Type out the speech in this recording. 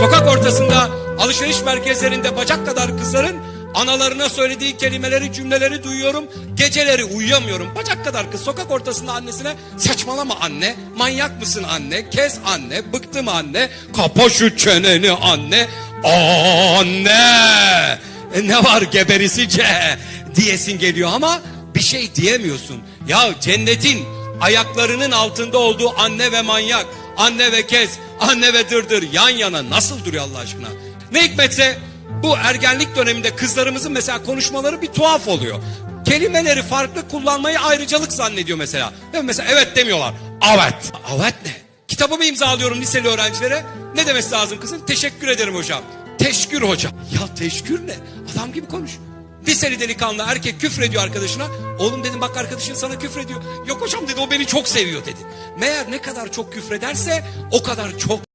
Sokak ortasında alışveriş merkezlerinde bacak kadar kızların analarına söylediği kelimeleri cümleleri duyuyorum. Geceleri uyuyamıyorum. Bacak kadar kız sokak ortasında annesine saçmalama anne. Manyak mısın anne? Kes anne. Bıktım anne. Kapa şu çeneni anne. Anne. E ne var geberisice diyesin geliyor ama bir şey diyemiyorsun. Ya cennetin ayaklarının altında olduğu anne ve manyak, anne ve kes, anne ve dırdır yan yana nasıl duruyor Allah aşkına? Ne hikmetse bu ergenlik döneminde kızlarımızın mesela konuşmaları bir tuhaf oluyor. Kelimeleri farklı kullanmayı ayrıcalık zannediyor mesela. Değil mi? Mesela evet demiyorlar. Evet. Evet ne? Kitabımı imzalıyorum liseli öğrencilere. Ne demesi lazım kızın? Teşekkür ederim hocam. Teşkür hocam. Ya teşkür ne? Adam gibi konuş. Liseli delikanlı erkek küfrediyor arkadaşına. Oğlum dedim bak arkadaşın sana küfrediyor. Yok hocam dedi o beni çok seviyor dedi. Meğer ne kadar çok küfrederse o kadar çok